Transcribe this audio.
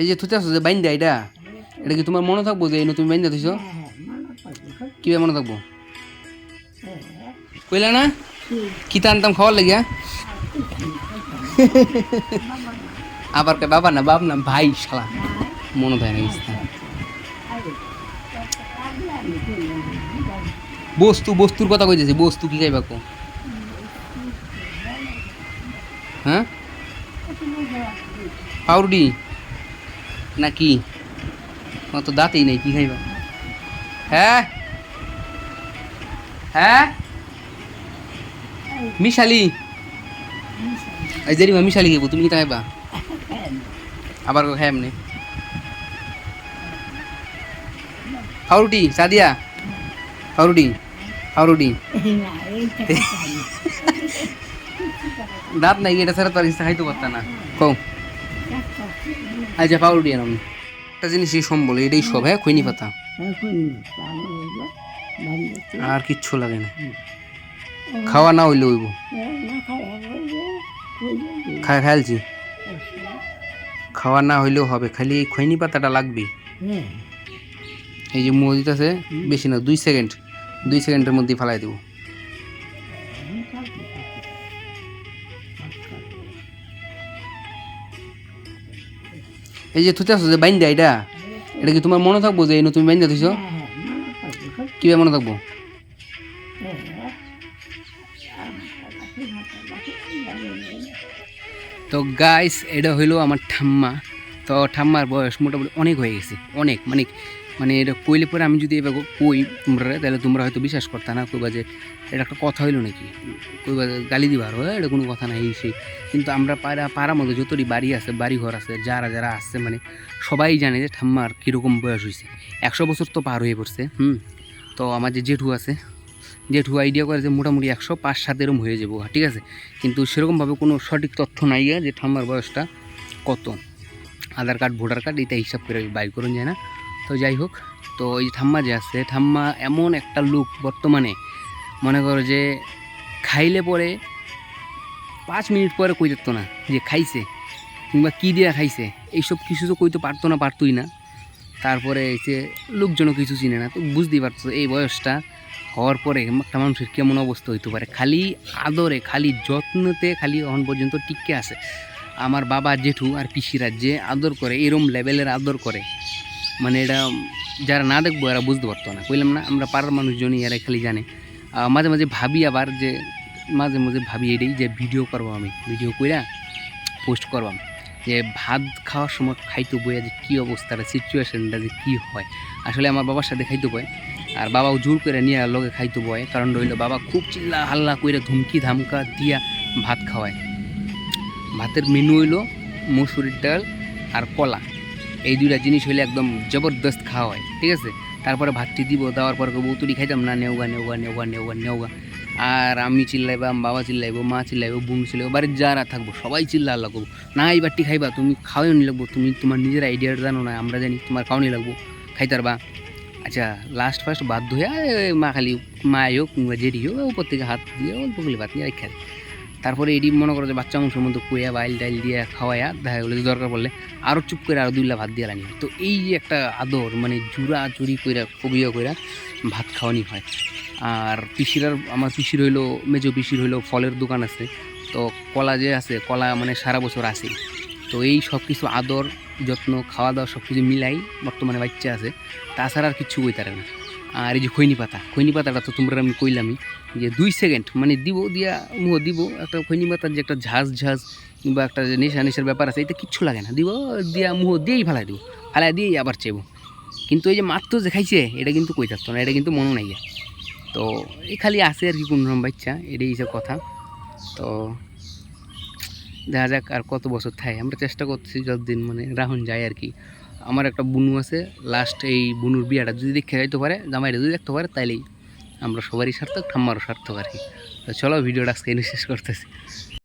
এই যে থুতে আসো যে বাইন্দা এটা? এটা কি তোমার মনে থাকব যে এই তুমি বাইন্দা থুইছো কীভাবে মনে থাকব? কইলা না? কি টানতাম খাওয়ার লাগিয়া? আবার কে বাবা না, বাপ না, ভাই শালা। মনে থাকে না। বস্তু বস্তুর কথা কইতেছি বস্তু কি খাইবা কো হ্যাঁ পাউরুটি না কি? তো দাঁতেই নেই, কি খাইবা? হ্যাঁ? হ্যাঁ? মিশালি। এই জেরিমা, মিশালি খাইবো, তুমি কি খাইবা? আবার খাই এমনি। পাউরুটি সাদিয়া পাউরুটি পাউরুটি দাঁত নাই, এটা ছাড়া তো আর কিছু খাইতে পারতা না। কও। আচ্ছা পাউরুটি এরম একটা জিনিসই সম্বল এটাই সব হ্যাঁ? খৈনি পাতা? আর কিচ্ছু লাগে না। খাওয়া না হইলে হইব। খাই খাইলছি খাওয়া না হইলেও হবে খালি এই খৈনি পাতাটা লাগবে এই যে মসজিদ আছে বেশি না দুই সেকেন্ড দুই সেকেন্ডের মধ্যে ফালাই দেবো। এই যে থুতে আসো যে বাইন্দা এটা এটা কি তোমার মনে থাকব যে এই তুমি বাইন্দা থুইছো কীভাবে মনে থাকব? তো গাইস এটা হইল আমার ঠাম্মা। তো ঠাম্মার বয়স মোটামুটি অনেক হয়ে গেছে, অনেক মানে মানে এটা কইলে পরে আমি যদি এবার কই তোমরা তাহলে তোমরা হয়তো বিশ্বাস করতে না, কইবা যে এটা একটা কথা হইল নাকি? কইবা গালি দিবার হয়, এটা কোনো কথা নাই সেই। কিন্তু আমরা পাড়া, পাড়ার মধ্যে যতটি বাড়ি আছে বাড়ি ঘর আছে, যারা যারা আসছে মানে সবাই জানে যে ঠাম্মার কীরকম বয়স হয়েছে একশো বছর তো পার হয়ে পড়ছে, হুম? তো আমার যে জেঠু আছে, জেঠু আইডিয়া করে যে মোটামুটি একশো পাঁচ সাত এরম হয়ে যাব, ঠিক আছে? কিন্তু সেরকমভাবে কোনো সঠিক তথ্য নাই যে ঠাম্মার বয়সটা কত। আধার কার্ড, ভোটার কার্ড, এটা হিসাব করে বাইর করুন যায় না। তো যাই হোক, তো ওই ঠাম্মা যে আছে, ঠাম্মা এমন একটা লুক বর্তমানে, মনে করো যে খাইলে পরে পাঁচ মিনিট পরে কই যেত না যে খাইছে, কিংবা কী দিয়া খাইছে, এইসব কিছু তো কইতে পারতো না, পারতোই না। তারপরে যে লোকজনও কিছু চিনে না, তো বুঝতেই পারতো এই বয়সটা হওয়ার পরে একটা মানুষের কেমন অবস্থা হইতে পারে। খালি আদরে, খালি যত্নতে খালি এখন পর্যন্ত টিকে আছে। আমার বাবা জেঠু আর পিসিরা যে আদর করে, এরম লেভেলের আদর করে মানে এটা যারা না দেখব এরা বুঝতে পারতো না। কইলাম না, আমরা পাড়ার মানুষজনই, এরা খালি জানে। মাঝে মাঝে ভাবি আবার যে, মাঝে মাঝে ভাবি এটাই যে ভিডিও করব আমি। ভিডিও কইরা পোস্ট করবাম যে ভাত খাওয়ার সময় খাইতে বইয়া যে কী অবস্থাটা সিচুয়েশনটা যে কী হয়। আসলে আমার বাবার সাথে খাইতে বয়, আর বাবাও জোর করে নিয়ে লগে খাইতে বয়। কারণ রইল বাবা খুব চিল্লা হাল্লা করে ধুমকি ধামকা দিয়া ভাত খাওয়ায়। ভাতের মেনু হইল মসুরির ডাল আর কলা। এই দুইটা জিনিস হইলে একদম জবরদস্ত খাওয়া হয়, ঠিক আছে? তারপরে ভাতটি দিব, দেওয়ার পর বউ তুলি খাইতাম, না, নেওগা নেওগা নেওগা নেওগা নেওগা। আর আমি চিল্লাইবা বাবা চিল্লাইবো, মা চিল্লাইবো, বোন চিল্লাইবো, বাড়ির যারা থাকব, সবাই চিল্লা করব না, এই বাটি খাইবা, তুমি খাওয়াই নি লাগবো, তুমি তোমার নিজের আইডিয়া জানো না, আমরা জানি তোমার খাওয়ানি লাগবো, খাইতারবা। আচ্ছা লাস্ট ফার্স্ট বাধ্য হয়ে মা খালি মা হোক জেডি হোক, উপর থেকে হাত দিয়ে, অল্প গুলি ভাত নিয়ে দেয়। তারপরে এডি মনে করো যে বাচ্চা মাংসের মধ্যে কুয়া, বাইল ডাইল দিয়ে খাওয়াইয়া দেখা গেলো যে দরকার পড়লে আরও চুপ করে আরও দুইলা ভাত দিয়ে রানি তো এই যে একটা আদর মানে জুড়া চুরি কইরা কবিয়া কইরা ভাত খাওয়ানি হয়। আর পিসিরার আমার পিসির হইল, মেজো পিসির হইল ফলের দোকান আছে। তো কলা যে আছে, কলা মানে সারা বছর আছে। তো এই সব কিছু আদর, যত্ন খাওয়া দাওয়া সব কিছু মিলাই বর্তমানে বাচ্চা আছে। তাছাড়া আর কিচ্ছু কইতারে না। আর এই যে খৈনি পাতা, খৈনি পাতাটা তো তোমরা আমি কইলামই যে দুই সেকেন্ড মানে দিব দিয়া মুহ দিব, একটা খৈনি পাতার যে একটা ঝাঁজ ঝাঁজ কিংবা একটা যে নেশা, নেশার ব্যাপার আছে, এটা কিচ্ছু লাগে না। দিব দিয়া মুহ দিয়েই ফেলাই দিব, ফেলাই দিয়েই আবার চেব। কিন্তু এই যে মাত্র যে খাইছে, এটা কিন্তু কই থাকতো না, এটা কিন্তু মনে নাই তো এই খালি আছে আর কি কোন রকম বাচ্চা, এটাই হিসাব কথা। তো দেখা যাক আর কত বছর থাকে, আমরা চেষ্টা করতেছি যতদিন মানে রাহুন যায় আর কি। আমার একটা বুনু আছে লাস্ট এই বুনুর বিয়াটা যদি দেখে যাইতে পারে, জামাইটা যদি দেখতে পারে, তাইলেই আমরা সবারই সার্থক, ঠাম্মারও সার্থক আর কি। তো চলো, ভিডিওটা আজকে শেষ করতেছি।